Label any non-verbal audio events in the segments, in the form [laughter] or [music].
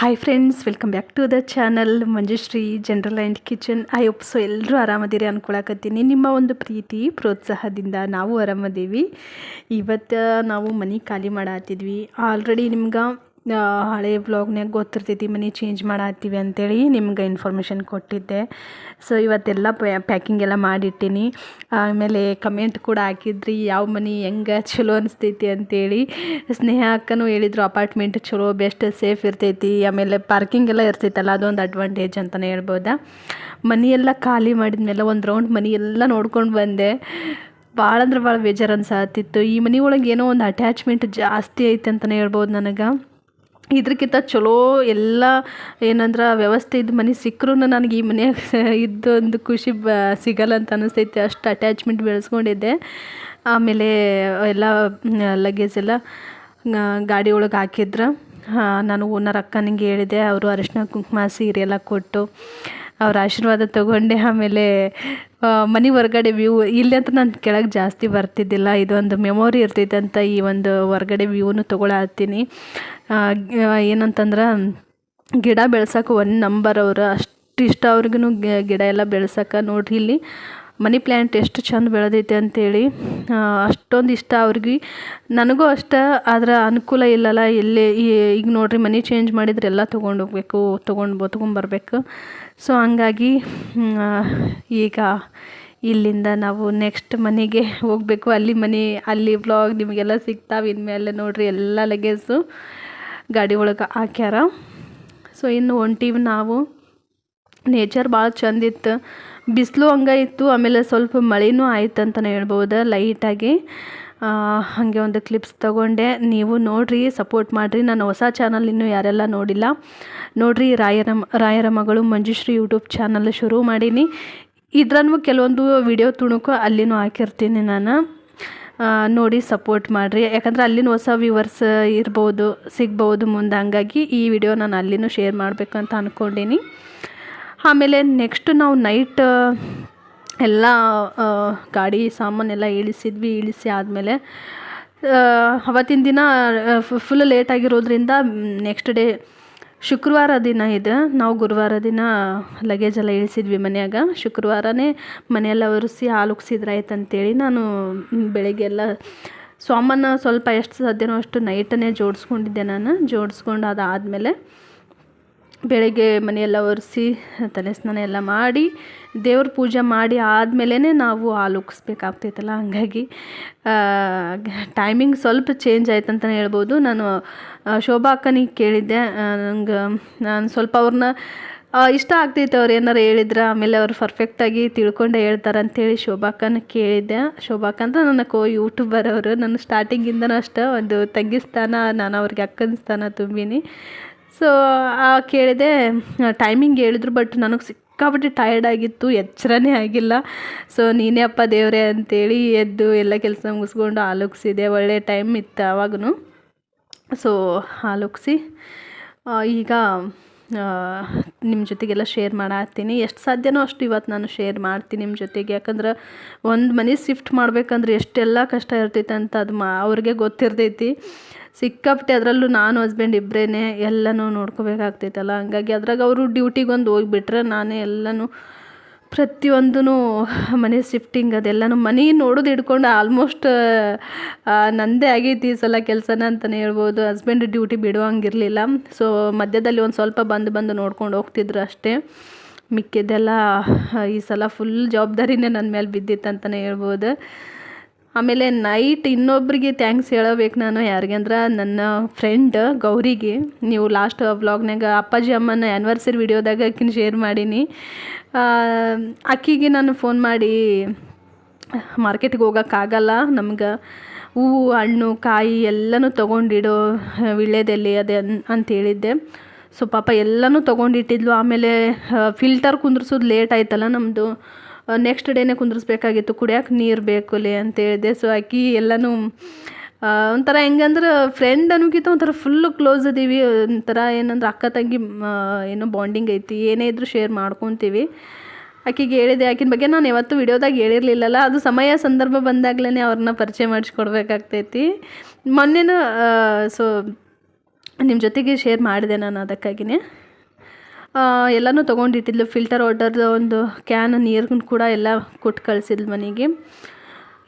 Hi friends welcome back to the channel Manjushree general and kitchen I hope so ಎಲ್ಲರೂ ಆರಾಮದಿರಿ ಅನ್ಕೊಳಕತ್ತೀನಿ. ನಿಮ್ಮ ಒಂದು ಪ್ರೀತಿ, ಪ್ರೋತ್ಸಾಹದಿಂದ ನಾವು ಆರಾಮದೇವಿ. ಇವತ್ತು ನಾವು ಮನೆ ಖಾಲಿ ಮಾಡತ್ತಿದ್ವಿ ಆಲ್ರೆಡಿ ನಿಮ್ಗೆ ಹಳೆ ವ್ಲಾಗ್ನಾಗ ಗೊತ್ತಿರ್ತೈತಿ, ಮನೆ ಚೇಂಜ್ ಮಾಡತ್ತೀವಿ ಅಂತೇಳಿ ನಿಮ್ಗೆ ಇನ್ಫಾರ್ಮೇಷನ್ ಕೊಟ್ಟಿದ್ದೆ. ಸೊ ಇವತ್ತೆಲ್ಲ ಪ್ಯಾಕಿಂಗ್ ಎಲ್ಲ ಮಾಡಿಟ್ಟಿನಿ. ಆಮೇಲೆ ಕಮೆಂಟ್ ಕೂಡ ಹಾಕಿದ್ರಿ, ಯಾವ ಮನೆ ಹೆಂಗೆ ಚಲೋ ಅನಿಸ್ತೈತಿ? ಅಂತೇಳಿ. ಸ್ನೇಹ ಅಕ್ಕನೂ ಹೇಳಿದ್ರು ಅಪಾರ್ಟ್ಮೆಂಟ್ ಚಲೋ ಬೆಸ್ಟ್ ಸೇಫ್ ಇರ್ತೈತಿ. ಆಮೇಲೆ ಪಾರ್ಕಿಂಗ್ ಎಲ್ಲ ಇರ್ತೈತಲ್ಲ, ಅದೊಂದು ಅಡ್ವಾಂಟೇಜ್ ಅಂತಲೇ ಹೇಳ್ಬೋದಾ? ಮನೆಯೆಲ್ಲ ಖಾಲಿ ಮಾಡಿದ್ಮೇಲೆ ಒಂದು ರೌಂಡ್ ಮನೆಯೆಲ್ಲ ನೋಡ್ಕೊಂಡು ಬಂದೆ. ಭಾಳ ಅಂದ್ರೆ ಭಾಳ ಬೇಜಾರು ಅನ್ಸತ್ತಿತ್ತು ಈ ಮನೆ ಒಳಗೆ ಏನೋ ಒಂದು ಅಟ್ಯಾಚ್ಮೆಂಟ್ ಜಾಸ್ತಿ ಐತೆ ಅಂತಲೇ ಹೇಳ್ಬೋದು ನನಗೆ. ಇದ್ರಕ್ಕಿಂತ ಚಲೋ ಎಲ್ಲ ಏನಂದ್ರೆ ವ್ಯವಸ್ಥೆ ಇದ್ದ ಮನೆ ಸಿಕ್ಕರೂ ನನಗೆ ಈ ಮನೆಯಾಗ [laughs] ಇದ್ದೊಂದು ಖುಷಿ ಬ ಸಿಗಲ್ಲ ಅಂತ ಅನಿಸ್ತೈತೆ. ಅಷ್ಟು ಅಟ್ಯಾಚ್ಮೆಂಟ್ ಬೆಳೆಸ್ಕೊಂಡಿದ್ದೆ. ಆಮೇಲೆ ಎಲ್ಲ ಲಗೇಜ್ ಎಲ್ಲ ಗಾಡಿ ಒಳಗೆ ಹಾಕಿದ್ರು. ನಾನು ಓನರ್ ಅಕ್ಕನಿಗೆ ಹೇಳಿದೆ. ಅವರು ಅರಿಶಿನ ಕುಂಕುಮ, ಸೀರೆ ಎಲ್ಲ ಕೊಟ್ಟು. ಅವ್ರ ಆಶೀರ್ವಾದ ತಗೊಂಡೆ ಆಮೇಲೆ ಮನೆ ಹೊರ್ಗಡೆ ವ್ಯೂ ಇಲ್ಲಿ ಅಂತ ನಾನು ಕೆಳಗೆ ಜಾಸ್ತಿ ಬರ್ತಿದ್ದಿಲ್ಲ. ಇದೊಂದು ಮೆಮೊರಿ ಇರ್ತೈತೆ ಅಂತ ಈ ಒಂದು ಹೊರ್ಗಡೆ ವ್ಯೂನು ತೊಗೊಳತ್ತೀನಿ. ಏನಂತಂದ್ರೆ ಗಿಡ ಬೆಳ್ಸೋಕೆ ಒನ್ ನಂಬರ್ ಅವರು ಅಷ್ಟು ಇಷ್ಟ ಅವ್ರಿಗೂ ಗಿಡ ಎಲ್ಲ ಬೆಳ್ಸೋಕೆ ನೋಡ್ರಿ ಇಲ್ಲಿ. ಮನಿ ಪ್ಲ್ಯಾಂಟ್ ಎಷ್ಟು ಚಂದ ಬೆಳೆದೈತೆ ಅಂತೇಳಿ ಆ, ಅಷ್ಟೊಂದು ಇಷ್ಟ ಅವ್ರಿಗೆ. ನನಗೂ ಅಷ್ಟ ಆದ್ರೆ ಅನುಕೂಲ ಇಲ್ಲಲ್ಲ ಎಲ್ಲೇ ಈ- ಈಗ ನೋಡ್ರಿ ಮನಿ ಚೇಂಜ್ ಮಾಡಿದ್ರೆ ಎಲ್ಲ ತೊಗೊಂಡು ಹೋಗ್ಬೇಕು ತೊಗೊಂಡು ತೊಗೊಂಬರ್ಬೇಕು ಸೊ ಹಂಗಾಗಿ ಈಗ ಇಲ್ಲಿಂದ ನಾವು ನೆಕ್ಸ್ಟ್ ಮನೆಗೆ ಹೋಗಬೇಕು. ಅಲ್ಲಿ ಮನೆ, ಅಲ್ಲಿ ಬ್ಲಾಗ್ ನಿಮಗೆಲ್ಲ ಸಿಗ್ತಾವೆ. ಇನ್ಮೇಲೆ ನೋಡಿರಿ ಎಲ್ಲ ಲಗೇಜು ಗಾಡಿ ಒಳಗೆ ಹಾಕ್ಯಾರ. ಸೊ ಇನ್ನು ಹೊಂಟೀವಿ ನಾವು. ನೇಚರ್ ಭಾಳ ಚಂದಿತ್ತು ಬಿಸಿಲು ಹಂಗೆ ಇತ್ತು. ಆಮೇಲೆ ಸ್ವಲ್ಪ ಮಳೆನೂ ಆಯ್ತು ಅಂತಲೇ ಹೇಳ್ಬೋದು ಲೈಟಾಗಿ ಹಾಗೆ ಒಂದು ಕ್ಲಿಪ್ಸ್ ತಗೊಂಡೆ. ನೀವು ನೋಡಿರಿ ಸಪೋರ್ಟ್ ಮಾಡಿರಿ. ನಾನು ಹೊಸ ಚಾನಲ್ ಇನ್ನೂ ಯಾರೆಲ್ಲ ನೋಡಿಲ್ಲ, ನೋಡಿರಿ ರಾಯರ ರಾಯರ ಮಗಳು ಮಂಜುಶ್ರೀ ಯೂಟ್ಯೂಬ್ ಚಾನಲ್ ಶುರು ಮಾಡೀನಿ. ಇದ್ರನ್ನು ಕೆಲವೊಂದು ವಿಡಿಯೋ ತುಣುಕು ಅಲ್ಲಿನೂ ಹಾಕಿರ್ತೀನಿ ನಾನು. ನೋಡಿ ಸಪೋರ್ಟ್ ಮಾಡಿರಿ. ಯಾಕಂದ್ರೆ ಅಲ್ಲಿನ ಹೊಸ ವ್ಯೂವರ್ಸ್ ಇರ್ಬೋದು, ಸಿಗ್ಬೋದು ಮುಂದೆ. ಹಂಗಾಗಿ ಈ ವಿಡಿಯೋ ನಾನು ಅಲ್ಲಿನೂ ಶೇರ್ ಮಾಡಬೇಕಂತ ಅಂದ್ಕೊಂಡೀನಿ ಆಮೇಲೆ ನೆಕ್ಸ್ಟ್ ನಾವು ನೈಟ್ ಎಲ್ಲ ಗಾಡಿ ಸಾಮಾನೆಲ್ಲ ಇಳಿಸಿದ್ವಿ, ಇಳಿಸಿ ಆದಮೇಲೆ ಅವತ್ತಿನ ದಿನ ಫುಲ್ ಲೇಟ್ ಆಗಿರೋದ್ರಿಂದ ನೆಕ್ಸ್ಟ್ ಡೇ ಶುಕ್ರವಾರ ದಿನ ಇದು. ನಾವು ಗುರುವಾರ ದಿನ ಲಗೇಜ್ ಎಲ್ಲ ಇಳಿಸಿದ್ವಿ ಮನೆಯಾಗ. ಶುಕ್ರವಾರನೇ ಮನೆಯೆಲ್ಲ ಒರೆಸಿ ಹಾಲು ಉಗ್ಸಿದ್ರಾಯ್ತು ಅಂತೇಳಿ ನಾನು ಬೆಳಿಗ್ಗೆ ಬೆಳಗ್ಗೆ ಎಲ್ಲ ಸಾಮಾನು ಸ್ವಲ್ಪ ಎಷ್ಟು ಸಾಧ್ಯನೋ ಅಷ್ಟು ನೈಟನ್ನೇ ಜೋಡಿಸ್ಕೊಂಡಿದ್ದೆ ನಾನು. ಜೋಡಿಸ್ಕೊಂಡು ಅದಾದಮೇಲೆ ಬೆಳಗ್ಗೆ ಮನೆಯೆಲ್ಲ ಒರೆಸಿ, ತಲೆ ಸ್ನಾನ ಎಲ್ಲ ಮಾಡಿ, ದೇವ್ರ ಪೂಜೆ ಮಾಡಿ ಆದಮೇಲೆ ನಾವು ಹಾಲು ಹಾಗಾಗಿ ಟೈಮಿಂಗ್ ಸ್ವಲ್ಪ ಚೇಂಜ್ ಆಯ್ತು ಅಂತಲೇ ಹೇಳ್ಬೋದು. ನಾನು ಶೋಭಾ ಅಕ್ಕನಿಗೆ ಕೇಳಿದ್ದೆ. ನಂಗೆ, ನಾನು ಸ್ವಲ್ಪ ಅವ್ರನ್ನ ಇಷ್ಟ ಆಗ್ತೈತೆ ಅವ್ರು ಏನಾರು ಹೇಳಿದ್ರೆ, ಆಮೇಲೆ ಅವ್ರು ಪರ್ಫೆಕ್ಟಾಗಿ ತಿಳ್ಕೊಂಡೆ ಹೇಳ್ತಾರೆ ಶೋಭಾ ಶೋಭಾಕ್ಕನ ಕೇಳಿದ್ದೆ. ಶೋಭಾಕ್ಕ ಅಂದ್ರೆ ನನ್ನ ಕೋ ಯೂಟ್ಯೂಬರ್ ಅವರು. ನಾನು ಸ್ಟಾರ್ಟಿಂಗಿಂದನೂ ಅಷ್ಟೇ, ಒಂದು ತಂಗಿ ಸ್ಥಾನ ನಾನು ಅವ್ರಿಗೆ ಅಕ್ಕನ ಸ್ಥಾನ ತುಂಬೀನಿ. ಸೊ ಕೇಳಿದೆ ಟೈಮಿಂಗ್ ಹೇಳಿದ್ರು ಬಟ್ ನನಗೆ ಸಿಕ್ಕಾಪಟ್ಟೆ ಟಯರ್ಡ್ ಆಗಿತ್ತು, ಎಚ್ಚರನೇ ಆಗಿಲ್ಲ. ಸೊ ನೀನೇ ಅಪ್ಪ ದೇವರೇ ಅಂತೇಳಿ ಎದ್ದು ಎಲ್ಲ ಕೆಲಸ ಮುಗಿಸ್ಕೊಂಡು ಆಲೋಕ್ಸಿದೆ. ಒಳ್ಳೆ ಟೈಮ್ ಇತ್ತು ಆವಾಗೂ ಸೊ ಆಲೋಕ್ಸಿ. ಈಗ ನಿಮ್ಮ ಜೊತೆಗೆಲ್ಲ ಶೇರ್ ಮಾಡತ್ತೀನಿ. ಎಷ್ಟು ಸಾಧ್ಯನೋ ಅಷ್ಟು ಇವತ್ತು ನಾನು ಶೇರ್ ಮಾಡ್ತೀನಿ ನಿಮ್ಮ ಜೊತೆಗೆ. ಯಾಕಂದ್ರೆ ಒಂದು ಮನೆ ಶಿಫ್ಟ್ ಮಾಡ್ಬೇಕಂದ್ರೆ ಎಷ್ಟೆಲ್ಲ ಕಷ್ಟ ಇರ್ತೈತೆ ಅಂತ ಅದು ಮಾ, ಅವ್ರಿಗೆ ಗೊತ್ತಿರ್ತೈತಿ. ಸಿಕ್ಕಾಪಟ್ಟೆ ಅದರಲ್ಲೂ ನಾನು ಹಸ್ಬೆಂಡ್ ಇಬ್ಬರೇ ಎಲ್ಲನೂ ನೋಡ್ಕೋಬೇಕಾಗ್ತೈತಲ್ಲ. ಹಂಗಾಗಿ ಅದ್ರಾಗ ಅವರು ಡ್ಯೂಟಿಗೆ ಒಂದು ಹೋಗಿಬಿಟ್ರೆ ನಾನೇ ಎಲ್ಲನೂ ಪ್ರತಿಯೊಂದೂ ಮನೆ ಶಿಫ್ಟಿಂಗ್ ಅದೆಲ್ಲನೂ ಮನೆ ನೋಡೋದು ಹಿಡ್ಕೊಂಡು ಆಲ್ಮೋಸ್ಟ್ ನಂದೇ ಆಗೈತಿ ಈ ಸಲ ಕೆಲಸನ ಅಂತಲೇ ಹೇಳ್ಬೋದು. Husband duty ಬಿಡುವಂಗಿರಲಿಲ್ಲ. ಸೊ ಮಧ್ಯದಲ್ಲಿ ಒಂದು ಸ್ವಲ್ಪ ಬಂದು ಬಂದು ನೋಡ್ಕೊಂಡು ಹೋಗ್ತಿದ್ರು ಅಷ್ಟೇ. ಮಿಕ್ಕಿದ್ದೆಲ್ಲ ಈ ಸಲ ಫುಲ್ ಜವಾಬ್ದಾರಿನೇ ನನ್ನ ಮೇಲೆ ಬಿದ್ದಿತ್ತು ಅಂತಲೇ ಹೇಳ್ಬೋದು. ಆಮೇಲೆ ನೈಟ್ ಇನ್ನೊಬ್ರಿಗೆ ಥ್ಯಾಂಕ್ಸ್ ಹೇಳಬೇಕು ನಾನು ಯಾರಿಗೆ ಅಂದ್ರೆ ನನ್ನ ಫ್ರೆಂಡ್ ಗೌರಿಗೆ. ನೀವು ಲಾಸ್ಟ್ ವ್ಲಾಗ್ನಾಗ ಅಪ್ಪಾಜಿ ಅಮ್ಮನ ಆ್ಯನಿವರ್ಸರಿ ವಿಡಿಯೋದಾಗ ಆಕಿನ ಶೇರ್ ಮಾಡೀನಿ. ಅಕ್ಕಿಗೆ ನಾನು ಫೋನ್ ಮಾಡಿ ಮಾರ್ಕೆಟ್ಗೆ ಹೋಗೋಕ್ಕಾಗಲ್ಲ ನಮ್ಗೆ ಹೂವು, ಹಣ್ಣು, ಕಾಯಿ ಎಲ್ಲನೂ ತೊಗೊಂಡಿಡೋ, ವಿಳ್ಯದಲ್ಲಿ ಅದೇ ಅಂತ ಹೇಳಿದ್ದೆ. ಸೊ ಪಾಪ ಎಲ್ಲನೂ ತೊಗೊಂಡಿಟ್ಟಿದ್ಲು, ಆಮೇಲೆ ಫಿಲ್ಟರ್ ಕುಂದ್ರಿಸೋದು ಲೇಟ್ ಆಯ್ತಲ್ಲ ನಮ್ಮದು ನೆಕ್ಸ್ಟ್ ಡೇನೇ ಕುಂದ್ರಿಸ್ಬೇಕಾಗಿತ್ತು. ಕುಡಿಯೋಕೆ ನೀರು ಬೇಕುಲಿ ಅಂತ ಹೇಳಿದೆ. ಸೊ ಆಕಿ ಎಲ್ಲನೂ ಒಂಥರ ಹೆಂಗಂದ್ರೆ ಫ್ರೆಂಡ್ ಅನ್ನೋಕ್ಕಿಂತ ಒಂಥರ ಫುಲ್ಲು ಕ್ಲೋಸ್ ಅದೀವಿ ಒಂಥರ ಏನಂದ್ರೆ ಅಕ್ಕ ತಂಗಿ ಏನೋ ಬಾಂಡಿಂಗ್ ಐತಿ. ಏನೇ ಇದ್ರೂ ಶೇರ್ ಮಾಡ್ಕೊತೀವಿ. ಆಕೆಗೆ ಹೇಳಿದೆ ಆಕಿನ ಬಗ್ಗೆ ನಾನು ಯಾವತ್ತೂ ವಿಡಿಯೋದಾಗ ಹೇಳಿರಲಿಲ್ಲಲ್ಲ. ಅದು ಸಮಯ ಸಂದರ್ಭ ಬಂದಾಗಲೇ ಅವ್ರನ್ನ ಪರಿಚಯ ಮಾಡಿಸ್ಕೊಡ್ಬೇಕಾಗ್ತೈತಿ. ಮೊನ್ನೆನೂ ಸೊ ನಿಮ್ಮ ಜೊತೆಗೆ ಶೇರ್ ಮಾಡಿದೆ ನಾನು ಅದಕ್ಕಾಗಿಯೇ ಎಲ್ಲನೂ ತೊಗೊಂಡಿಟ್ಟಿದ್ಲು. ಫಿಲ್ಟರ್ ವಾಟರ್ದು ಒಂದು ಕ್ಯಾನ್ ನೀರನ್ನು ಕೂಡ ಎಲ್ಲ ಕೊಟ್ಟು ಕಳಿಸಿದ್ಲು ಮನೆಗೆ.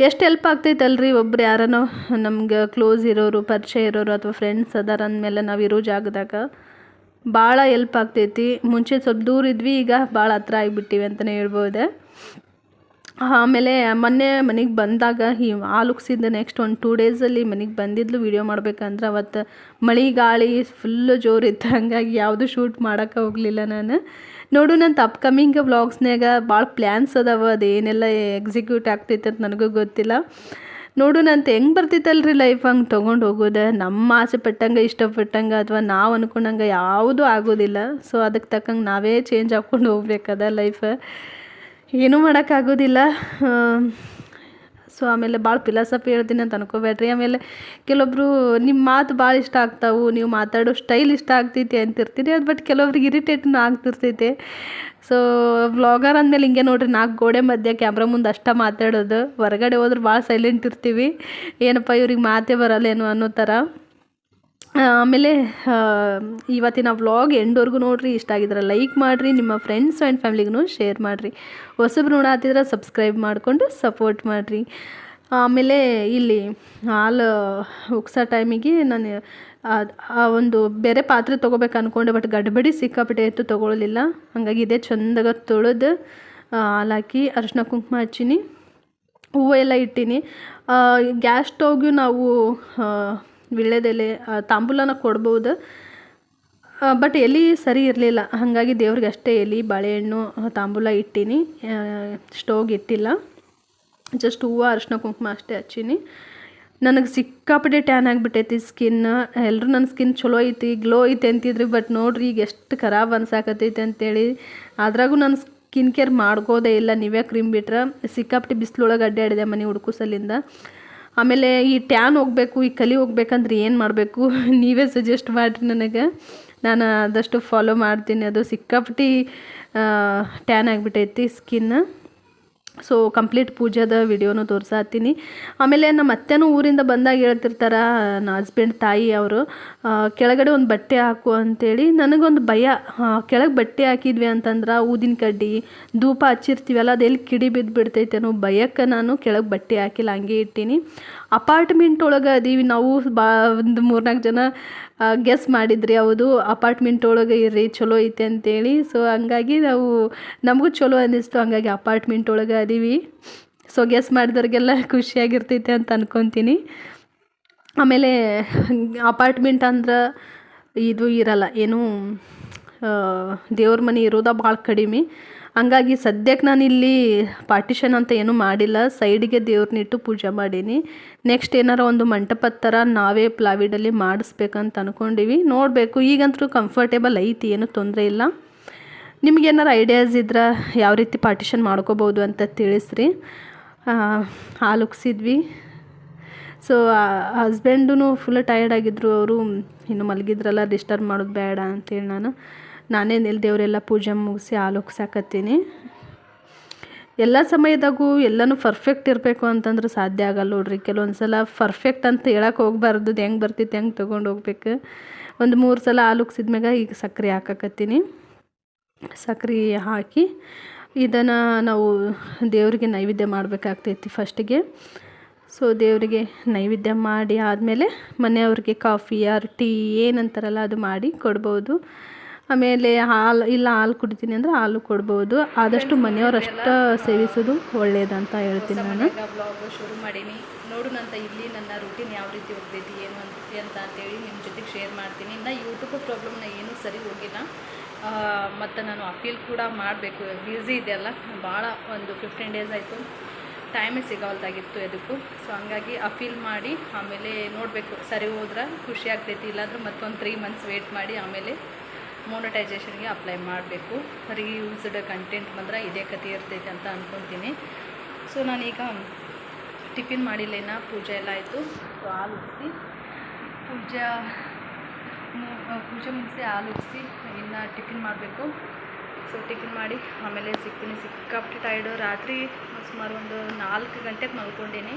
ಎಷ್ಟು ಹೆಲ್ಪ್ ಆಗ್ತೈತಲ್ರಿ ಒಬ್ರು ಯಾರನೋ? ನಮ್ಗೆ ಕ್ಲೋಸ್ ಇರೋರು, ಪರಿಚಯ ಇರೋರು ಅಥವಾ ಫ್ರೆಂಡ್ಸ್ ಅದಾರ ಅಂದಮೇಲೆ ನಾವು ಇರೋ ಜಾಗದಾಗ ಭಾಳ ಎಲ್ಪ್ ಆಗ್ತೈತಿ. ಮುಂಚೆ ಸ್ವಲ್ಪ ದೂರ ಇದ್ವಿ, ಈಗ ಭಾಳ ಹತ್ರ ಆಗಿಬಿಟ್ಟಿವಿ ಅಂತಲೇ ಹೇಳ್ಬೋದು. ಆಮೇಲೆ ಮೊನ್ನೆ ಮನೆಗೆ ಬಂದಾಗ ಈ ಹಾಲು ಉಗ್ಸಿದ್ದು ನೆಕ್ಸ್ಟ್ ಒಂದು ಟೂ ಡೇಸಲ್ಲಿ ಮನೆಗೆ ಬಂದಿದ್ಲು ವೀಡಿಯೋ ಮಾಡ್ಬೇಕಂದ್ರೆ ಅವತ್ತು ಮಳೆ ಗಾಳಿ ಫುಲ್ಲು ಜೋರಿತ್ತು ಹಾಗಾಗಿ ಯಾವುದು ಶೂಟ್ ಮಾಡೋಕ್ಕೆ ಹೋಗಲಿಲ್ಲ ನಾನು. ನೋಡು ನಂತ ಅಪ್ಕಮಿಂಗ್ ವ್ಲಾಗ್ಸ್ನಾಗ ಭಾಳ ಪ್ಲ್ಯಾನ್ಸ್ ಅದಾವ ಅದೇನೆಲ್ಲ ಎಕ್ಸಿಕ್ಯೂಟ್ ಆಗ್ತೈತೆ ಅಂತ ನನಗೂ ಗೊತ್ತಿಲ್ಲ. ನೋಡು ನಂತ ಹೆಂಗೆ ಬರ್ತಿತ್ತಲ್ರಿ ಲೈಫ್ ಹಂಗೆ ತೊಗೊಂಡು ಹೋಗೋದು? ನಮ್ಮ ಆಸೆ ಪಟ್ಟಂಗೆ, ಇಷ್ಟಪಟ್ಟಂಗೆ ಅಥವಾ ನಾವು ಅಂದ್ಕೊಂಡಂಗೆ ಯಾವುದೂ ಆಗೋದಿಲ್ಲ. ಸೊ ಅದಕ್ಕೆ ತಕ್ಕಂಗೆ ನಾವೇ ಚೇಂಜ್ ಹಾಕ್ಕೊಂಡು ಹೋಗ್ಬೇಕದ ಲೈಫ್ ಏನೂ ಮಾಡೋಕ್ಕಾಗೋದಿಲ್ಲ. ಸೊ ಆಮೇಲೆ ಭಾಳ ಫಿಲಾಸಫಿ ಹೇಳ್ತೀನಿ ಅಂತ ಅನ್ಕೋಬೇಡ್ರಿ. ಆಮೇಲೆ ಕೆಲವೊಬ್ಬರು ನಿಮ್ಮ ಮಾತು ಭಾಳ ಇಷ್ಟ ಆಗ್ತಾವೆ, ನೀವು ಮಾತಾಡೋ ಸ್ಟೈಲ್ ಇಷ್ಟ ಆಗ್ತೈತಿ ಅಂತಿರ್ತೀರಿ ಅದು ಬಟ್ ಕೆಲವೊಬ್ರಿಗೆ ಇರಿಟೇಟ್ನೂ ಆಗ್ತಿರ್ತೈತೆ. ಸೊ ವ್ಲಾಗರ್ ಅಂದಮೇಲೆ ಹಿಂಗೆ ನೋಡ್ರಿ, ನಾಲ್ಕು ಗೋಡೆ ಮಧ್ಯೆ ಕ್ಯಾಮ್ರಾ ಮುಂದೆ ಅಷ್ಟೇ ಮಾತಾಡೋದು. ಹೊರಗಡೆ ಹೋದ್ರೆ ಭಾಳ ಸೈಲೆಂಟ್ ಇರ್ತೀವಿ. ಏನಪ್ಪ ಇವ್ರಿಗೆ ಮಾತೇ ಬರಲ್ಲೇನು ಅನ್ನೋ ಥರ ಆಮೇಲೆ ಇವತ್ತಿನ ವ್ಲಾಗ್ ಎಂಡ್ವರೆಗೂ ನೋಡಿರಿ, ಇಷ್ಟ ಆಗಿದ್ರೆ ಲೈಕ್ ಮಾಡಿರಿ, ನಿಮ್ಮ ಫ್ರೆಂಡ್ಸ್ ಆ್ಯಂಡ್ ಫ್ಯಾಮ್ಲಿಗೂ ಶೇರ್ ಮಾಡಿರಿ. ಹೊಸಬ್ರು ನೋಡತ್ತಿದ್ರೆ ಸಬ್ಸ್ಕ್ರೈಬ್ ಮಾಡಿಕೊಂಡು ಸಪೋರ್ಟ್ ಮಾಡಿರಿ. ಆಮೇಲೆ ಇಲ್ಲಿ ಹಾಲು, ಉಗ್ಸೋ ಟೈಮಿಗೆ ನಾನು, ಆ ಒಂದು ಬೇರೆ ಪಾತ್ರೆ ತೊಗೋಬೇಕು ಅಂದ್ಕೊಂಡೆ ಬಟ್ ಗಡ್ಬಡಿ ಸಿಕ್ಕಾಪಟ್ಟೆ ಇತ್ತು ತೊಗೊಳ್ಳಲಿಲ್ಲ ಹಾಗಾಗಿ ಇದೇ ಚಂದಾಗ ತೊಳೆದು ಹಾಲು ಹಾಕಿ ಅರಿಶಿನ ಕುಂಕುಮ ಹಚ್ಚೀನಿ. ಹೂವು ಎಲ್ಲ ಇಟ್ಟೀನಿ ಗ್ಯಾಸ್ ಸ್ಟವ್ಗೂ ನಾವು ವೀಳ್ಯದೆಲೆ ತಾಂಬೂಲನ ಕೊಡ್ಬೋದು. ಬಟ್ ಎಲೆ ಸರಿ ಇರಲಿಲ್ಲ. ಹಾಗಾಗಿ ದೇವ್ರಿಗೆ ಅಷ್ಟೇ ಎಲೆ, ಬಾಳೆಹಣ್ಣು, ತಾಂಬೂಲ ಇಟ್ಟೀನಿ. ಸ್ಟೋವ್ಗೆ ಇಟ್ಟಿಲ್ಲ. ಜಸ್ಟ್ ಹೂವು, ಅರಿಶಿನ, ಕುಂಕುಮ ಅಷ್ಟೇ ಹಚ್ಚೀನಿ. ನನಗೆ ಸಿಕ್ಕಾಪಟ್ಟೆ ಟ್ಯಾನ್ ಆಗಿಬಿಟ್ಟೈತಿ ಸ್ಕಿನ್ ಎಲ್ಲರೂ ನನ್ನ ಸ್ಕಿನ್ ಚಲೋ ಐತಿ ಗ್ಲೋ ಐತಿ ಅಂತಿದ್ರಿ ಬಟ್ ನೋಡ್ರಿ ಈಗ ಎಷ್ಟು ಖರಾಬ್ ಅನ್ಸಾಕತ್ತೈತಿ ಅಂತೇಳಿ. ಅದ್ರಾಗೂ ನಾನು ಸ್ಕಿನ್ ಕೇರ್ ಮಾಡ್ಕೋದೇ ಇಲ್ಲ. ನೀವೇ ಕ್ರೀಮ್ ಬಿಟ್ರೆ. ಸಿಕ್ಕಾಪಟ್ಟೆ ಬಿಸಿಲೊಳಗೆ ಅಡ್ಡಾಡಿದೆ ಮನೆ ಹುಡುಕುಸಲಿಂದ. ಆಮೇಲೆ ಈ ಟ್ಯಾನ್ ಹೋಗಬೇಕು, ಈ ಕಲಿ ಹೋಗ್ಬೇಕಂದ್ರೆ ಏನು ಮಾಡಬೇಕು? [laughs] ನೀವೇ ಸಜೆಸ್ಟ್ ಮಾಡಿರಿ ನನಗೆ. ನಾನು ಆದಷ್ಟು ಫಾಲೋ ಮಾಡ್ತೀನಿ. ಅದು ಸಿಕ್ಕಾಪಟ್ಟಿ ಟ್ಯಾನ್ ಆಗಿಬಿಟ್ಟೈತಿ ಸ್ಕಿನ್ ಸೊ ಕಂಪ್ಲೀಟ್ ಪೂಜಾದ ವಿಡಿಯೋನು ತೋರಿಸಾತೀನಿ. ಆಮೇಲೆ ನಮ್ಮ ಅತ್ತೆನೂ ಊರಿಂದ ಬಂದಾಗ ಹೇಳ್ತಿರ್ತಾರೆ, ನನ್ನ ಹಸ್ಬೆಂಡ್ ತಾಯಿ ಅವರು ಕೆಳಗಡೆ ಒಂದು ಬಟ್ಟೆ ಹಾಕು ಅಂತೇಳಿ ನನಗೊಂದು ಭಯ. ಕೆಳಗೆ ಬಟ್ಟೆ ಹಾಕಿದ್ವಿ ಅಂತಂದ್ರೆ ಊದಿನ ಕಡ್ಡಿ, ಧೂಪ ಹಚ್ಚಿರ್ತೀವಲ್ಲ, ಅದೆಲ್ಲಿ ಕಿಡಿ ಬಿದ್ದು ಬಿಡ್ತೈತೆ ಅನ್ನೋ ಭಯಕ್ಕೆ ನಾನು ಕೆಳಗೆ ಬಟ್ಟೆ ಹಾಕಿಲ್ಲ, ಹಂಗೆ ಇಟ್ಟೀನಿ. ಅಪಾರ್ಟ್ಮೆಂಟ್ ಒಳಗೆ ಅದೀವಿ, ನಾವು ಬಾ, ಒಂದು ಮೂರ್ನಾಲ್ಕು ಜನ ಗೆಸ್ ಮಾಡಿದ್ರಿ ಹೌದು ಅಪಾರ್ಟ್ಮೆಂಟ್ ಒಳಗೆ ಇರ್ರಿ, ಚಲೋ ಐತೆ ಅಂತೇಳಿ. ಸೊ ಹಂಗಾಗಿ ನಾವು, ನಮಗೂ ಚಲೋ ಅನ್ನಿಸ್ತು, ಹಂಗಾಗಿ ಅಪಾರ್ಟ್ಮೆಂಟ್ ಒಳಗೆ ಅದೀವಿ. ಸೊ ಗೆಸ್ ಮಾಡಿದವ್ರಿಗೆಲ್ಲ [laughs] ಖುಷಿಯಾಗಿರ್ತೈತೆ ಅಂತ ಅನ್ಕೊತೀನಿ. ಆಮೇಲೆ ಅಪಾರ್ಟ್ಮೆಂಟ್ ಅಂದ್ರೆ ಇದು ಇರಲ್ಲ, ಏನು ದೇವ್ರ ಮನೆ ಇರೋದ ಭಾಳ ಕಡಿಮೆ. ಹಂಗಾಗಿ ಸದ್ಯಕ್ಕೆ ನಾನು ಇಲ್ಲಿ ಪಾರ್ಟಿಷನ್ ಅಂತ ಏನೂ ಮಾಡಿಲ್ಲ ಸೈಡಿಗೆ ದೇವ್ರನ್ನಿಟ್ಟು ಪೂಜೆ ಮಾಡೀನಿ. ನೆಕ್ಸ್ಟ್ ಏನಾರ ಒಂದು ಮಂಟಪದ ಥರ ನಾವೇ ಪ್ಲಾವಿಡಲ್ಲಿ ಮಾಡಿಸ್ಬೇಕಂತ ಅಂದ್ಕೊಂಡಿವಿ ನೋಡಬೇಕು ಈಗಂತೂ ಕಂಫರ್ಟೇಬಲ್ ಐತಿ, ಏನೂ ತೊಂದರೆ ಇಲ್ಲ. ನಿಮಗೇನಾರು ಐಡಿಯಾಸ್ ಇದ್ರೆ ಯಾವ ರೀತಿ ಪಾರ್ಟಿಷನ್ ಮಾಡ್ಕೋಬೋದು ಅಂತ ತಿಳಿಸ್ರಿ. ಹಾಲು ಉಗ್ಸಿದ್ವಿ ಸೊ ಹಸ್ಬೆಂಡೂ ಫುಲ್ ಟಯರ್ಡ್ ಆಗಿದ್ರು, ಅವರು ಇನ್ನು ಮಲಗಿದ್ರಲ್ಲ ಡಿಸ್ಟರ್ಬ್ ಮಾಡೋದು ಬೇಡ ಅಂತೇಳಿ ನಾನು. ನಾನೇ ನಿಲ್ ದೇವರೆಲ್ಲ ಪೂಜೆ ಮುಗಿಸಿ ಆಲೋಕ್ಸಾಕತ್ತೀನಿ ಎಲ್ಲ ಸಮಯದಾಗೂ ಎಲ್ಲನೂ ಪರ್ಫೆಕ್ಟ್ ಇರಬೇಕು ಅಂತಂದ್ರೆ ಸಾಧ್ಯ ಆಗಲ್ಲ ನೋಡ್ರಿ. ಕೆಲವೊಂದು ಸಲ ಪರ್ಫೆಕ್ಟ್ ಅಂತ ಹೇಳಕ್ಕೆ ಹೋಗ್ಬಾರ್ದು, ಹೆಂಗೆ ಬರ್ತೈತೆ ಹೆಂಗೆ ತೊಗೊಂಡು ಹೋಗ್ಬೇಕು. ಒಂದು ಮೂರು ಸಲ ಮ್ಯಾಗ ಈಗ ಸಕ್ಕರೆ ಹಾಕಕತ್ತೀನಿ. ಸಕ್ಕರೆ ಹಾಕಿ ಇದನ್ನು ನಾವು ದೇವರಿಗೆ ನೈವೇದ್ಯ ಮಾಡಬೇಕಾಗ್ತೈತಿ ಫಸ್ಟಿಗೆ ಸೊ ದೇವರಿಗೆ ನೈವೇದ್ಯ ಮಾಡಿ ಆದಮೇಲೆ ಮನೆಯವ್ರಿಗೆ ಕಾಫಿ ಆರ್ ಟೀ ಏನಂತಾರಲ್ಲ ಅದು ಮಾಡಿ ಕೊಡ್ಬೋದು. ಆಮೇಲೆ ಹಾಲು, ಇಲ್ಲ ಹಾಲು ಕುಡಿತೀನಿ ಅಂದರೆ ಹಾಲು ಕೊಡ್ಬೋದು. ಆದಷ್ಟು ಮನೆಯವ್ರು ಅಷ್ಟು ಸೇವಿಸೋದು ಒಳ್ಳೆಯದಂತ ಹೇಳ್ತೀನಿ ನಾನು. ಬ್ಲಾಗ್ ಶುರು ಮಾಡೀನಿ. ನೋಡೋಣಂತ ಇಲ್ಲಿ ನನ್ನ ರೂಟೀನ್ ಯಾವ ರೀತಿ ಹೋಗ್ತೈತಿ ಏನು ಅಂತ ಅಂತ ಅಂತೇಳಿ ನಿಮ್ಮ ಜೊತೆಗೆ ಶೇರ್ ಮಾಡ್ತೀನಿ. ಇನ್ನು ಯೂಟ್ಯೂಬ್ ಪ್ರಾಬ್ಲಮ್ನ ಏನೂ ಸರಿ ಹೋಗಿಲ್ಲ. ಮತ್ತು ನಾನು ಅಪೀಲ್ ಕೂಡ ಮಾಡಬೇಕು. ಬ್ಯುಸಿ ಇದೆಯಲ್ಲ ಭಾಳ ಒಂದು ಫಿಫ್ಟೀನ್ ಡೇಸ್ ಆಯಿತು. ಟೈಮೇ ಸಿಗೋಲ್ದಾಗಿತ್ತು ಅದಕ್ಕೂ ಸೊ ಹಂಗಾಗಿ ಅಪೀಲ್ ಮಾಡಿ, ಆಮೇಲೆ ನೋಡಬೇಕು. ಸರಿ ಹೋದ್ರೆ ಖುಷಿ ಆಗ್ತೈತಿ, ಇಲ್ಲಾಂದ್ರೆ ಮತ್ತೊಂದು ತ್ರೀ ಮಂತ್ಸ್ ವೆಯ್ಟ್ ಮಾಡಿ ಆಮೇಲೆ ಮೋನಟೈಸೇಷನ್ಗೆ ಅಪ್ಲೈ ಮಾಡಬೇಕು. ರೀಯೂಸ್ಡ್ ಕಂಟೆಂಟ್ ಬಂದ್ರೆ ಇದೇ ಕತೆ ಇರ್ತೈತೆ ಅಂತ ಅಂದ್ಕೊತೀನಿ ಸೊ ನಾನೀಗ ಟಿಫಿನ್ ಮಾಡಿಲ್ಲೇನ ಪೂಜೆ ಎಲ್ಲ ಆಯಿತು. ಸೊ ಹಾಲು ಉಗಿಸಿ ಪೂಜೆ ಪೂಜೆ ಮುಗಿಸಿ ಹಾಲು ಉಗಿಸಿ ಇನ್ನು ಟಿಫಿನ್ ಮಾಡಬೇಕು. ಸೊ ಟಿಫಿನ್ ಮಾಡಿ, ಆಮೇಲೆ ಸಿಗ್ತೀನಿ. ಸಿಕ್ಕಾಪಟ್ಟೆ ಟೈರ್ಡು ರಾತ್ರಿ ಸುಮಾರು ಒಂದು ನಾಲ್ಕು ಗಂಟೆಗೆ ಮಲ್ಕೊಂಡೀನಿ.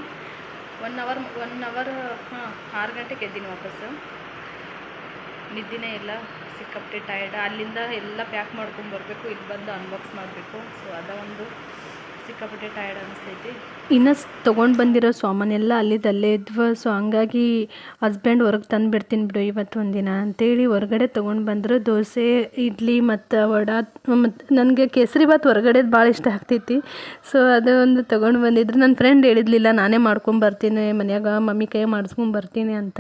ಒನ್ ಅವರ್ ಒನ್ ಅವರ್ ಹಾಂ, ಆರು ಗಂಟೆಗೆ ಎದ್ದೀನಿ ವಾಪಸ್ಸು ನಿದ್ದಿನೇ ಇಲ್ಲ. ಸಿಕ್ಕಾಪಟ್ಟೆ ಟೈರ್ಡ್ ಅಲ್ಲಿಂದ ಎಲ್ಲ ಪ್ಯಾಕ್ ಮಾಡ್ಕೊಂಡು ಬರಬೇಕು. ಇಲ್ಲಿ ಬಂದು ಅನ್ಬಾಕ್ಸ್ ಮಾಡಬೇಕು. ಸೊ ಅದ ಒಂದು ಸಿಕ್ಕಾಪಟ್ಟೆ ಟಯರ್ಡ್ ಅನಿಸ್ತೈತಿ? ಇನ್ನು ತೊಗೊಂಡು ಬಂದಿರೋ ಸಾಮಾನೆಲ್ಲ ಅಲ್ಲಿದ್ದಲ್ಲೇ ಇದ್ವು. ಸೊ ಹಂಗಾಗಿ ಹಸ್ಬೆಂಡ್ ಹೊರಗೆ ತಂದು ಬಿಡ್ತೀನಿ ಬಿಡು ಇವತ್ತು ಒಂದಿನ ಅಂತೇಳಿ ಹೊರಗಡೆ ತೊಗೊಂಡು ಬಂದರು. ದೋಸೆ, ಇಡ್ಲಿ ಮತ್ತು ವಡ, ಮತ್ತು ನನಗೆ ಕೇಸರಿ ಭಾತ್ ಹೊರಗಡೆದು ಭಾಳ ಇಷ್ಟ ಆಗ್ತೈತಿ. ಸೊ ಅದು ಒಂದು ತೊಗೊಂಡು ಬಂದಿದ್ರು. ನನ್ನ ಫ್ರೆಂಡ್ ಹೇಳಿದ್ಲಿಲ್ಲ, ನಾನೇ ಮಾಡ್ಕೊಂಡು ಬರ್ತೀನಿ, ಮನ್ಯಾಗ ಮಮ್ಮಿ ಕೈ ಮಾಡಿಸ್ಕೊಂಬರ್ತೀನಿ ಅಂತ.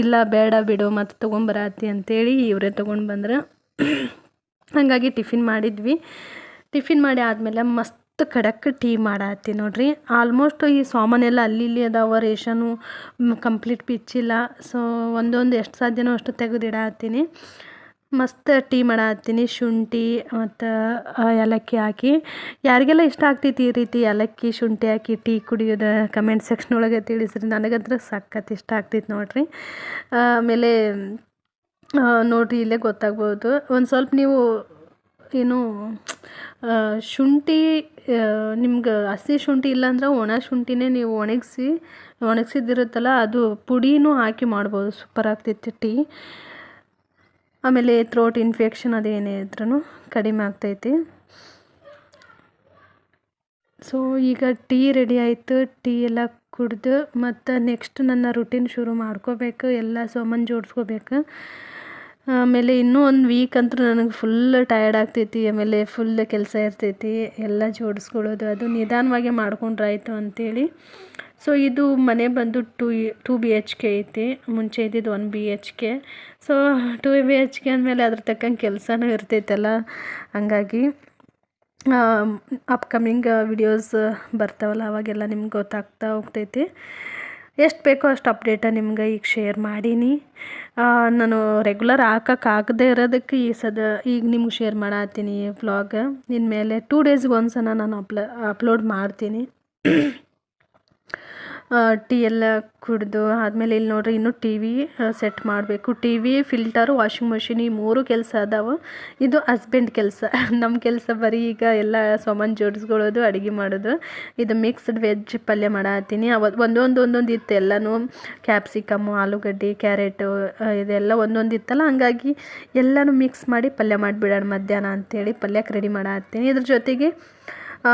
ಇಲ್ಲ, ಬೇಡ ಬಿಡು, ಮತ್ತು ತೊಗೊಂಬರತ್ತಿ ಅಂತೇಳಿ ಇವರೇ ತೊಗೊಂಡು ಬಂದ್ರೆ. ಹಾಗಾಗಿ ಟಿಫಿನ್ ಮಾಡಿದ್ವಿ. ಟಿಫಿನ್ ಮಾಡಿ ಆದಮೇಲೆ ಮಸ್ತ್ ಖಡಕ್ ಟೀ ಮಾಡತ್ತಿ ನೋಡ್ರಿ. ಆಲ್ಮೋಸ್ಟ್ ಈ ಸಾಮಾನೆಲ್ಲ ಅಲ್ಲಿ ಇಲ್ಲಿ ಅದಾವ, ರೇಷನು ಕಂಪ್ಲೀಟ್ ಬಿಚ್ಚಿಲ್ಲ ಸೊ ಒಂದೊಂದು ಎಷ್ಟು ಸಾಧ್ಯನೋ ಅಷ್ಟು ತೆಗೆದಿಡತ್ತೀನಿ ಮಸ್ತ್ ಟೀ ಮಾಡತ್ತೀನಿ, ಶುಂಠಿ ಮತ್ತು ಏಲಕ್ಕಿ ಹಾಕಿ. ಯಾರಿಗೆಲ್ಲ ಇಷ್ಟ ಆಗ್ತೈತಿ ಈ ರೀತಿ ಏಲಕ್ಕಿ, ಶುಂಠಿ ಹಾಕಿ ಟೀ ಕುಡಿಯೋದು ಕಮೆಂಟ್ ಸೆಕ್ಷನ್ ಒಳಗೆ ತಿಳಿಸ್ರಿ. ನನಗಂತ್ರ ಸಖತ್ ಇಷ್ಟ ಆಗ್ತೈತಿ ನೋಡ್ರಿ. ಆಮೇಲೆ ನೋಡಿರಿ ಇಲ್ಲೇ ಗೊತ್ತಾಗ್ಬೋದು. ಒಂದು ಸ್ವಲ್ಪ ನೀವು, ಏನು ಶುಂಠಿ ನಿಮ್ಗೆ ಹಸಿ ಶುಂಠಿ ಇಲ್ಲಾಂದ್ರೆ ಒಣ ಶುಂಠಿನೇ ನೀವು ಒಣಗಿಸಿ ಒಣಗಿಸಿದ್ದಿರುತ್ತಲ್ಲ ಅದು ಪುಡಿನೂ ಹಾಕಿ ಮಾಡ್ಬೋದು ಸೂಪರ್ ಆಗ್ತೈತಿ ಟೀ. ಆಮೇಲೆ ಥ್ರೋಟ್ ಇನ್ಫೆಕ್ಷನ್ ಅದೇನೇ ಇದ್ರೂ ಕಡಿಮೆ ಆಗ್ತೈತಿ. ಸೊ ಈಗ ಟೀ ರೆಡಿ ಆಯಿತು, ಟೀ ಎಲ್ಲ ಕುಡಿದು ಮತ್ತು ನೆಕ್ಸ್ಟ್ ನನ್ನ ರುಟೀನ್ ಶುರು ಮಾಡ್ಕೋಬೇಕು, ಎಲ್ಲ ಸಾಮಾನು ಜೋಡಿಸ್ಕೋಬೇಕು. ಆಮೇಲೆ ಇನ್ನೂ ಒಂದು ವೀಕ್ ಅಂತೂ ನನಗೆ ಫುಲ್ ಟಯರ್ಡ್ ಆಗ್ತೈತಿ, ಆಮೇಲೆ ಫುಲ್ ಕೆಲಸ ಇರ್ತೈತಿ, ಎಲ್ಲ ಜೋಡಿಸ್ಕೊಳ್ಳೋದು, ಅದು ನಿಧಾನವಾಗಿ ಮಾಡ್ಕೊಂಡ್ರಾಯ್ತು ಅಂಥೇಳಿ ಸೊ ಇದು ಮನೆ ಬಂದು two two B H K ಐತಿ, ಮುಂಚೆ ಇದ್ದಿದ್ದು one B H K so two B H K ಅಂದಮೇಲೆ ಅದ್ರ ತಕ್ಕಂಗೆ ಕೆಲಸನೂ ಇರ್ತೈತಲ್ಲ, ಹಂಗಾಗಿ ಅಪ್ಕಮಿಂಗ್ ವಿಡಿಯೋಸ್ ಬರ್ತಾವಲ್ಲ, ಅವಾಗೆಲ್ಲ ನಿಮ್ಗೆ ಗೊತ್ತಾಗ್ತಾ ಹೋಗ್ತೈತಿ. ಎಷ್ಟು ಬೇಕೋ ಅಷ್ಟು ಅಪ್ಡೇಟ ನಿಮ್ಗೆ ಈಗ ಶೇರ್ ಮಾಡೀನಿ. ನಾನು ರೆಗ್ಯುಲರ್ ಹಾಕೋಕ್ಕಾಗದೇ ಇರೋದಕ್ಕೆ ಈ ಸದ, ಈಗ ನಿಮ್ಗೆ ಶೇರ್ ಮಾಡತ್ತೀನಿ ವ್ಲಾಗ್ ಇನ್ಮೇಲೆ ಟೂ ಡೇಸ್ಗೆ ಒಂದು ಸಲ ನಾನು ಅಪ್ಲ ಅಪ್ಲೋಡ್ ಮಾಡ್ತೀನಿ. ಟೀ ಎಲ್ಲ ಕುಡಿದು ಆದಮೇಲೆ ಇಲ್ಲಿ ನೋಡ್ರಿ ಇನ್ನೂ ಟಿ ವಿ ಸೆಟ್ ಮಾಡಬೇಕು. T V filter washing machine ಈ ಮೂರು ಕೆಲಸ ಅದಾವೆ. ಇದು ಹಸ್ಬೆಂಡ್ ಕೆಲಸ. ನಮ್ಮ ಕೆಲಸ ಬರೀ ಈಗ ಎಲ್ಲ ಸಾಮಾನು ಜೋಡಿಸ್ಕೊಳ್ಳೋದು, ಅಡುಗೆ ಮಾಡೋದು. ಇದು ಮಿಕ್ಸ್ಡ್ ವೆಜ್ ಪಲ್ಯ ಮಾಡತ್ತೀನಿ. ಅವತ್ತು ಒಂದೊಂದು ಒಂದೊಂದು ಇತ್ತು ಎಲ್ಲನೂ. ಕ್ಯಾಪ್ಸಿಕಮ್ಮು ಆಲೂಗಡ್ಡೆ ಕ್ಯಾರೆಟು ಇದೆಲ್ಲ ಒಂದೊಂದು ಇತ್ತಲ್ಲ. ಹಂಗಾಗಿ ಎಲ್ಲನೂ ಮಿಕ್ಸ್ ಮಾಡಿ ಪಲ್ಯ ಮಾಡಿಬಿಡೋಣ ಮಧ್ಯಾಹ್ನ ಅಂತೇಳಿ ಪಲ್ಯಕ್ಕೆ ರೆಡಿ ಮಾಡತ್ತೀನಿ. ಇದ್ರ ಜೊತೆಗೆ ಆ,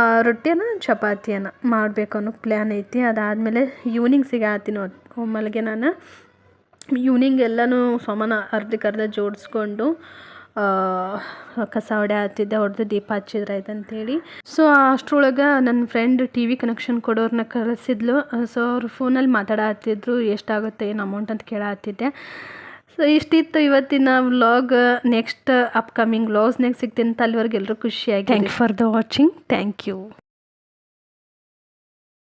ಚಪಾತಿಯನ್ನು ಮಾಡಬೇಕು ಅನ್ನೋ ಪ್ಲ್ಯಾನ್ ಐತಿ. ಅದಾದಮೇಲೆ ಈವ್ನಿಂಗ್ ಸಿಗಾತಿನೋ ಮಲಗೆ ನಾನು ಈವ್ನಿಂಗ್ ಎಲ್ಲನೂ ಸಾಮಾನು ಅರ್ಧಕ್ಕರ್ಧ ಜೋಡಿಸ್ಕೊಂಡು ಕಸ ಹೊಡೆ ಹತ್ತಿದ್ದೆ ಹೊಡೆದು ದೀಪ ಹಚ್ಚಿದ್ರೆ ಆಯ್ತು ಅಂತೇಳಿ ಸೊ ಅಷ್ಟರೊಳಗೆ ನನ್ನ ಫ್ರೆಂಡ್ ಟಿ ವಿ ಕನೆಕ್ಷನ್ ಕೊಡೋರನ್ನ ಕರೆಸಿದ್ಲು. ಸೊ ಅವ್ರು ಫೋನಲ್ಲಿ ಮಾತಾಡತ್ತಿದ್ರು ಎಷ್ಟಾಗುತ್ತೆ ಏನು ಅಮೌಂಟ್ ಅಂತ ಕೇಳತ್ತಿದ್ದೆ ಸೊ ಇಷ್ಟಿತ್ತು ಇವತ್ತಿನ ವ್ಲಾಗ್ ನೆಕ್ಸ್ಟ್ ಅಪ್ಕಮಿಂಗ್ ವ್ಲಾಗ್ಸ್ನಾಗ ಸಿಗ್ತೀನಿ ಅಲ್ಲಿವರೆಗೆ ಎಲ್ಲರೂ ಖುಷಿಯಾಗಿ thank for the watching thank you